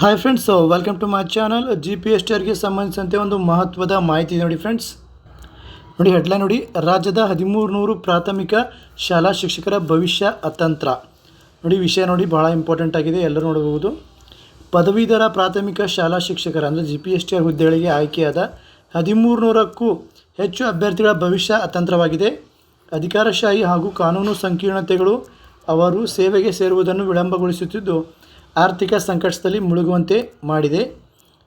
Hi friends welcome to my channel G P S ಟಿಆರ್ಗೆ ಸಂಬಂಧಿಸಿದಂತೆ ಒಂದು ಮಹತ್ವದ ಮಾಹಿತಿ ನೋಡಿ ಫ್ರೆಂಡ್ಸ್ ನೋಡಿ ಹೆಡ್ಲೈನ್ ನೋಡಿ. ರಾಜ್ಯದ ಹದಿಮೂರು ನೂರು ಪ್ರಾಥಮಿಕ ಶಾಲಾ ಶಿಕ್ಷಕರ ಭವಿಷ್ಯ ಅತಂತ್ರ. ನೋಡಿ ವಿಷಯ ನೋಡಿ ಭಾಳ ಇಂಪಾರ್ಟೆಂಟ್ ಆಗಿದೆ, ಎಲ್ಲರೂ ನೋಡಬಹುದು. ಪದವೀಧರ ಪ್ರಾಥಮಿಕ ಶಾಲಾ ಶಿಕ್ಷಕರ, ಅಂದರೆ G P S T R ಹುದ್ದೆಗಳಿಗೆ ಆಯ್ಕೆಯಾದ ಹದಿಮೂರು ನೂರಕ್ಕೂ ಹೆಚ್ಚು ಅಭ್ಯರ್ಥಿಗಳ ಭವಿಷ್ಯ ಅತಂತ್ರವಾಗಿದೆ. ಅಧಿಕಾರಶಾಹಿ ಹಾಗೂ ಕಾನೂನು ಸಂಕೀರ್ಣತೆಗಳು ಅವರು ಸೇವೆಗೆ ಸೇರುವುದನ್ನು ವಿಳಂಬಗೊಳಿಸುತ್ತಿದ್ದು ಆರ್ಥಿಕ ಸಂಕಷ್ಟದಲ್ಲಿ ಮುಳುಗುವಂತೆ ಮಾಡಿದೆ.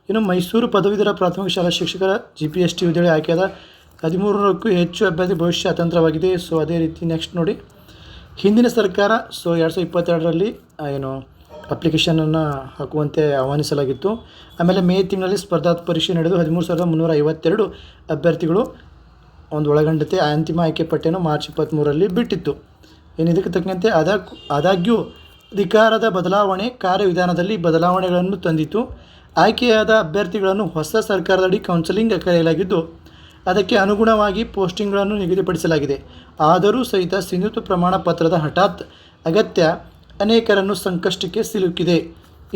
ಇನ್ನು ಮೈಸೂರು ಪದವೀಧರ ಪ್ರಾಥಮಿಕ ಶಾಲಾ ಶಿಕ್ಷಕರ ಜಿ ಪಿ ಎಸ್ ಟಿ ಹುದ್ದೆಗೆ ಆಯ್ಕೆಯಾದ ಹದಿಮೂರಕ್ಕೂ ಹೆಚ್ಚು ಅಭ್ಯರ್ಥಿ ಭವಿಷ್ಯ ಅತಂತ್ರವಾಗಿದೆ. ಸೊ ಅದೇ ರೀತಿ ನೆಕ್ಸ್ಟ್ ನೋಡಿ. ಹಿಂದಿನ ಸರ್ಕಾರ ಸೊ ಎರಡು ಸಾವಿರದ ಇಪ್ಪತ್ತೆರಡರಲ್ಲಿ ಏನು ಅಪ್ಲಿಕೇಶನನ್ನು ಹಾಕುವಂತೆ ಆಹ್ವಾನಿಸಲಾಗಿತ್ತು. ಆಮೇಲೆ ಮೇ ತಿಂಗಳಲ್ಲಿ ಸ್ಪರ್ಧಾತ್ಮಕ ಪರೀಕ್ಷೆ ನಡೆದು ಹದಿಮೂರು ಸಾವಿರದ ಮುನ್ನೂರ ಐವತ್ತೆರಡು ಅಭ್ಯರ್ಥಿಗಳು ಒಂದು ಒಳಗಂಡತೆ ಅಂತಿಮ ಆಯ್ಕೆ ಪಟ್ಟಿಯನ್ನು ಮಾರ್ಚ್ ಇಪ್ಪತ್ತ್ಮೂರರಲ್ಲಿ ಬಿಟ್ಟಿತ್ತು. ಏನು ಇದಕ್ಕೆ ತಕ್ಕಂತೆ ಆದಾಗ್ ಆದಾಗ್ಯೂ ಅಧಿಕಾರದ ಬದಲಾವಣೆ ಕಾರ್ಯವಿಧಾನದಲ್ಲಿ ಬದಲಾವಣೆಗಳನ್ನು ತಂದಿತು. ಆಯ್ಕೆಯಾದ ಅಭ್ಯರ್ಥಿಗಳನ್ನು ಹೊಸ ಸರ್ಕಾರದಡಿ ಕೌನ್ಸಿಲಿಂಗ್ ಕರೆಯಲಾಗಿದ್ದು, ಅದಕ್ಕೆ ಅನುಗುಣವಾಗಿ ಪೋಸ್ಟಿಂಗ್ಗಳನ್ನು ನಿಗದಿಪಡಿಸಲಾಗಿದೆ. ಆದರೂ ಸಹಿತ ಸಿಂಧುತ್ವ ಪ್ರಮಾಣ ಪತ್ರದ ಹಠಾತ್ ಅಗತ್ಯ ಅನೇಕರನ್ನು ಸಂಕಷ್ಟಕ್ಕೆ ಸಿಲುಕಿದೆ.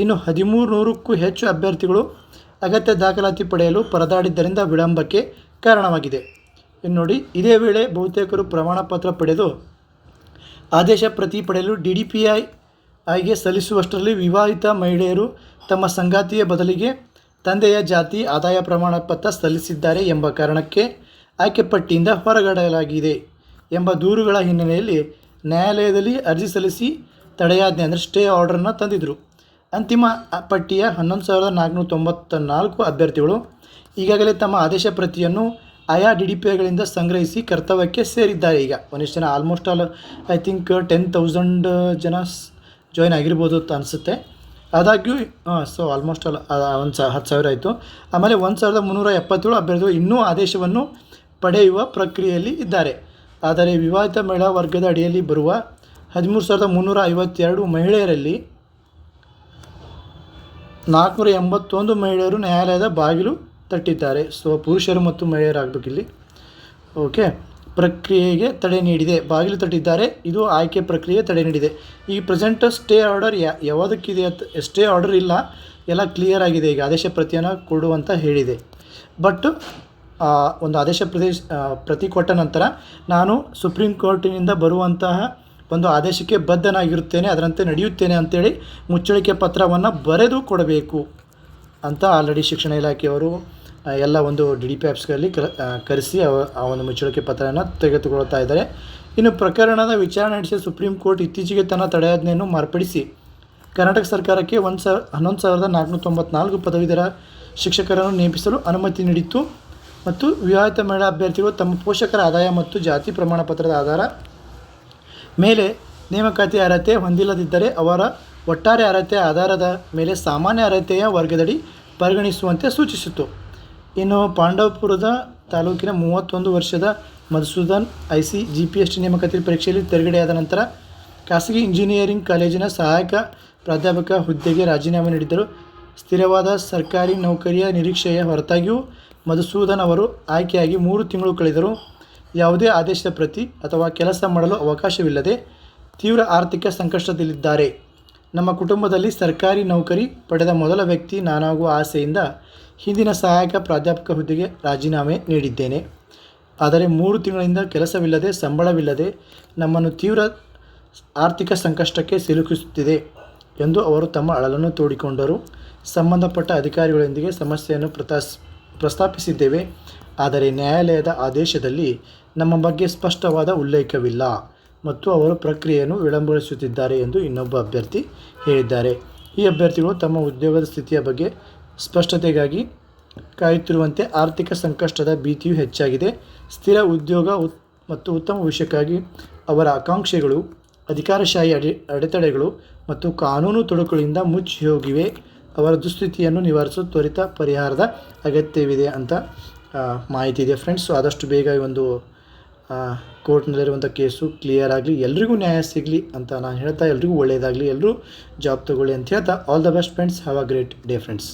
ಇನ್ನು ಹದಿಮೂರು ನೂರಕ್ಕೂ ಹೆಚ್ಚು ಅಭ್ಯರ್ಥಿಗಳು ಅಗತ್ಯ ದಾಖಲಾತಿ ಪಡೆಯಲು ಪರದಾಡಿದ್ದರಿಂದ ವಿಳಂಬಕ್ಕೆ ಕಾರಣವಾಗಿದೆ. ಇನ್ನು ನೋಡಿ ಇದೇ ವೇಳೆ ಬಹುತೇಕರು ಪ್ರಮಾಣ ಪತ್ರ ಪಡೆದು ಆದೇಶ ಪ್ರತಿ ಪಡೆಯಲು ಡಿ ಡಿ ಪಿ ಐ ಐಗೆ ಸಲ್ಲಿಸುವಷ್ಟರಲ್ಲಿ ವಿವಾಹಿತ ಮಹಿಳೆಯರು ತಮ್ಮ ಸಂಗಾತಿಯ ಬದಲಿಗೆ ತಂದೆಯ ಜಾತಿ ಆದಾಯ ಪ್ರಮಾಣ ಪತ್ರ ಸಲ್ಲಿಸಿದ್ದಾರೆ ಎಂಬ ಕಾರಣಕ್ಕೆ ಆಯ್ಕೆ ಪಟ್ಟಿಯಿಂದ ಹೊರಗಡಲಾಗಿದೆ ಎಂಬ ದೂರುಗಳ ಹಿನ್ನೆಲೆಯಲ್ಲಿ ನ್ಯಾಯಾಲಯದಲ್ಲಿ ಅರ್ಜಿ ಸಲ್ಲಿಸಿ ತಡೆಯಾಜ್ಞೆ ಅಂದರೆ ಸ್ಟೇ ಆರ್ಡರನ್ನು ತಂದಿದ್ದರು ಅಂತಿಮ ಪಟ್ಟಿಯ ಹನ್ನೊಂದು ಸಾವಿರದ ನಾಲ್ಕುನೂರ ತೊಂಬತ್ತ ನಾಲ್ಕು ಅಭ್ಯರ್ಥಿಗಳು ಈಗಾಗಲೇ ತಮ್ಮ ಆದೇಶ ಪ್ರತಿಯನ್ನು ಆಯಾ ಡಿ ಡಿ ಪಿ ಐಗಳಿಂದ ಸಂಗ್ರಹಿಸಿ ಕರ್ತವ್ಯಕ್ಕೆ ಸೇರಿದ್ದಾರೆ. ಈಗ ಒಂದಿಷ್ಟು ಜನ almost all I think ten thousand ಜನ ಜಾಯ್ನ್ ಆಗಿರ್ಬೋದು ಅಂತ ಅನಿಸುತ್ತೆ. ಆದಾಗ್ಯೂ ಹಾಂ ಸೊ ಆಲ್ಮೋಸ್ಟ್ ಆಲ್ ಒಂದು ಸ, ಹತ್ತು ಸಾವಿರ ಆಯಿತು. ಆಮೇಲೆ ಒಂದು ಸಾವಿರದ ಮುನ್ನೂರ ಎಪ್ಪತ್ತೇಳು ಅಭ್ಯರ್ಥಿಗಳು ಇನ್ನೂ ಆದೇಶವನ್ನು ಪಡೆಯುವ ಪ್ರಕ್ರಿಯೆಯಲ್ಲಿ ಇದ್ದಾರೆ. ಆದರೆ ವಿವಾದಿತ ಮಹಿಳಾ ವರ್ಗದ ಅಡಿಯಲ್ಲಿ ಬರುವ ಹದಿಮೂರು ಸಾವಿರದ ಮುನ್ನೂರ ಐವತ್ತೆರಡು ಮಹಿಳೆಯರಲ್ಲಿ ನಾಲ್ಕುನೂರ ಎಂಬತ್ತೊಂದು ಮಹಿಳೆಯರು ನ್ಯಾಯಾಲಯದ ಬಾಗಿಲು ತಟ್ಟಿದ್ದಾರೆ. ಸೊ ಪುರುಷರು ಮತ್ತು ಮಹಿಳೆಯರಾಗಬೇಕಿಲ್ಲಿ ಓಕೆ ಪ್ರಕ್ರಿಯೆಗೆ ತಡೆ ನೀಡಿದೆ. ಬಾಗಿಲು ತಟ್ಟಿದ್ದಾರೆ. ಇದು ಆಯ್ಕೆ ಪ್ರಕ್ರಿಯೆ ತಡೆ ನೀಡಿದೆ. ಈ ಪ್ರೆಸೆಂಟ್ ಸ್ಟೇ ಆರ್ಡರ್ ಯಾ ಯಾವುದಕ್ಕಿದೆ ಅಂತ ಸ್ಟೇ ಆರ್ಡರ್ ಇಲ್ಲ. ಎಲ್ಲ ಕ್ಲಿಯರ್ ಆಗಿದೆ. ಈಗ ಆದೇಶ ಪ್ರತಿಯನ್ನು ಕೊಡುವಂತ ಹೇಳಿದೆ. ಬಟ್ ಒಂದು ಆದೇಶ ಪ್ರದೇಶ ಪ್ರತಿ ಕೊಟ್ಟ ನಂತರ ನಾನು ಸುಪ್ರೀಂ ಕೋರ್ಟಿನಿಂದ ಬರುವಂತಹ ಒಂದು ಆದೇಶಕ್ಕೆ ಬದ್ಧನಾಗಿರುತ್ತೇನೆ. ಅದರಂತೆ ನಡೆಯುತ್ತೇನೆ ಅಂತೇಳಿ ಮುಚ್ಚಳಿಕೆ ಪತ್ರವನ್ನು ಬರೆದು ಕೊಡಬೇಕು ಅಂತ ಆಲ್ರೆಡಿ ಶಿಕ್ಷಣ ಇಲಾಖೆಯವರು ಎಲ್ಲ ಒಂದು ಡಿ ಡಿ ಪಿ ಕರೆಸಿ ಆ ಒಂದು ಮುಚ್ಚಳಿಕೆ ಪತ್ರವನ್ನು ತೆಗೆದುಕೊಳ್ತಾ ಇದ್ದಾರೆ. ಇನ್ನು ಪ್ರಕರಣದ ವಿಚಾರಣೆ ನಡೆಸಿದ ಸುಪ್ರೀಂ ಕೋರ್ಟ್ ಇತ್ತೀಚೆಗೆ ತನ್ನ ತಡೆಯಾಜ್ಞೆಯನ್ನು ಮಾರ್ಪಡಿಸಿ. ಕರ್ನಾಟಕ ಸರ್ಕಾರಕ್ಕೆ ಒಂದು ಸಾವಿರ ಹನ್ನೊಂದು ಸಾವಿರದ ನಾಲ್ಕುನೂರ ತೊಂಬತ್ನಾಲ್ಕು ಪದವೀಧರ ಶಿಕ್ಷಕರನ್ನು ನೇಮಿಸಲು ಅನುಮತಿ ನೀಡಿತ್ತು ಮತ್ತು ವಿವಾಹಿತ ಮಹಿಳಾ ಅಭ್ಯರ್ಥಿಗಳು ತಮ್ಮ ಪೋಷಕರ ಆದಾಯ ಮತ್ತು ಜಾತಿ ಪ್ರಮಾಣ ಪತ್ರದ ಆಧಾರ ಮೇಲೆ ನೇಮಕಾತಿ ಅರ್ಹತೆ ಹೊಂದಿಲ್ಲದಿದ್ದರೆ ಅವರ ಒಟ್ಟಾರೆ ಅರ್ಹತೆಯ ಆಧಾರದ ಮೇಲೆ ಸಾಮಾನ್ಯ ಅರ್ಹತೆಯ ವರ್ಗದಡಿ ಪರಿಗಣಿಸುವಂತೆ ಸೂಚಿಸಿತು ಇನ್ನು ಪಾಂಡವಪುರದ ತಾಲೂಕಿನ ಮೂವತ್ತೊಂದು ವರ್ಷದ Madhusudan I C G P S T ನೇಮಕಾತಿ ಪರೀಕ್ಷೆಯಲ್ಲಿ ತೆರಗಡೆಯಾದ ನಂತರ ಖಾಸಗಿ ಇಂಜಿನಿಯರಿಂಗ್ ಕಾಲೇಜಿನ ಸಹಾಯಕ ಪ್ರಾಧ್ಯಾಪಕ ಹುದ್ದೆಗೆ ರಾಜೀನಾಮೆ ನೀಡಿದ್ದರು. ಸ್ಥಿರವಾದ ಸರ್ಕಾರಿ ನೌಕರಿಯ ನಿರೀಕ್ಷೆಯ ಹೊರತಾಗಿಯೂ ಮಧುಸೂದನ್ ಅವರು ಆಯ್ಕೆಯಾಗಿ ಮೂರು ತಿಂಗಳು ಕಳೆದರು ಯಾವುದೇ ಆದೇಶದ ಪ್ರತಿ ಅಥವಾ ಕೆಲಸ ಮಾಡಲು ಅವಕಾಶವಿಲ್ಲದೆ ತೀವ್ರ ಆರ್ಥಿಕ ಸಂಕಷ್ಟದಲ್ಲಿದ್ದಾರೆ. ನಮ್ಮ ಕುಟುಂಬದಲ್ಲಿ ಸರ್ಕಾರಿ ನೌಕರಿ ಪಡೆದ ಮೊದಲ ವ್ಯಕ್ತಿ ನಾನಾಗುವ ಆಸೆಯಿಂದ ಹಿಂದಿನ ಸಹಾಯಕ ಪ್ರಾಧ್ಯಾಪಕ ಹುದ್ದೆಗೆ ರಾಜೀನಾಮೆ ನೀಡಿದ್ದೇನೆ. ಆದರೆ ಮೂರು ತಿಂಗಳಿಂದ ಕೆಲಸವಿಲ್ಲದೆ, ಸಂಬಳವಿಲ್ಲದೆ ನಮ್ಮನ್ನು ತೀವ್ರ ಆರ್ಥಿಕ ಸಂಕಷ್ಟಕ್ಕೆ ಸಿಲುಕಿಸುತ್ತಿದೆ ಎಂದು ಅವರು ತಮ್ಮ ಅಳಲನ್ನು ತೋಡಿಕೊಂಡರು. ಸಂಬಂಧಪಟ್ಟ ಅಧಿಕಾರಿಗಳೊಂದಿಗೆ ಸಮಸ್ಯೆಯನ್ನು ಪ್ರತಾಸ್, ಪ್ರಸ್ತಾಪಿಸಿದ್ದೇವೆ. ಆದರೆ ನ್ಯಾಯಾಲಯದ ಆದೇಶದಲ್ಲಿ ನಮ್ಮ ಬಗ್ಗೆ ಸ್ಪಷ್ಟವಾದ ಉಲ್ಲೇಖವಿಲ್ಲ. ಮತ್ತು ಅವರು ಪ್ರಕ್ರಿಯೆಯನ್ನು ವಿಳಂಬಗೊಳಿಸುತ್ತಿದ್ದಾರೆ ಎಂದು ಇನ್ನೊಬ್ಬ ಅಭ್ಯರ್ಥಿ ಹೇಳಿದ್ದಾರೆ. ಈ ಅಭ್ಯರ್ಥಿಗಳು ತಮ್ಮ ಉದ್ಯೋಗದ ಸ್ಥಿತಿಯ ಬಗ್ಗೆ ಸ್ಪಷ್ಟತೆಗಾಗಿ ಕಾಯುತ್ತಿರುವಂತೆ ಆರ್ಥಿಕ ಸಂಕಷ್ಟದ ಭೀತಿಯು ಹೆಚ್ಚಾಗಿದೆ. ಸ್ಥಿರ ಉದ್ಯೋಗ ಮತ್ತು ಉತ್ತಮ ವಿಷಯಕ್ಕಾಗಿ ಅವರ ಆಕಾಂಕ್ಷೆಗಳು, ಅಧಿಕಾರಶಾಹಿ ಅಡೆ ಅಡೆತಡೆಗಳು ಮತ್ತು ಕಾನೂನು ತೊಡಕುಗಳಿಂದ ಮುಚ್ಚಿ ಹೋಗಿವೆ. ಅವರ ದುಸ್ಥಿತಿಯನ್ನು ನಿವಾರಿಸಲು ತ್ವರಿತ ಪರಿಹಾರದ ಅಗತ್ಯವಿದೆ ಅಂತ ಮಾಹಿತಿ ಇದೆ. ಫ್ರೆಂಡ್ಸ್, ಆದಷ್ಟು ಬೇಗ ಒಂದು ಕೋರ್ಟ್ನಲ್ಲಿರುವಂಥ ಕೇಸು ಕ್ಲಿಯರ್ ಆಗಲಿ, ಎಲ್ರಿಗೂ ನ್ಯಾಯ ಸಿಗಲಿ ಅಂತ ನಾನು ಹೇಳ್ತಾ, ಎಲ್ರಿಗೂ ಒಳ್ಳೆಯದಾಗಲಿ ಎಲ್ಲರೂ ಜಾಬ್ ತೊಗೊಳ್ಳಿ ಅಂತ ಹೇಳ್ತಾ all the best friends have a great day friends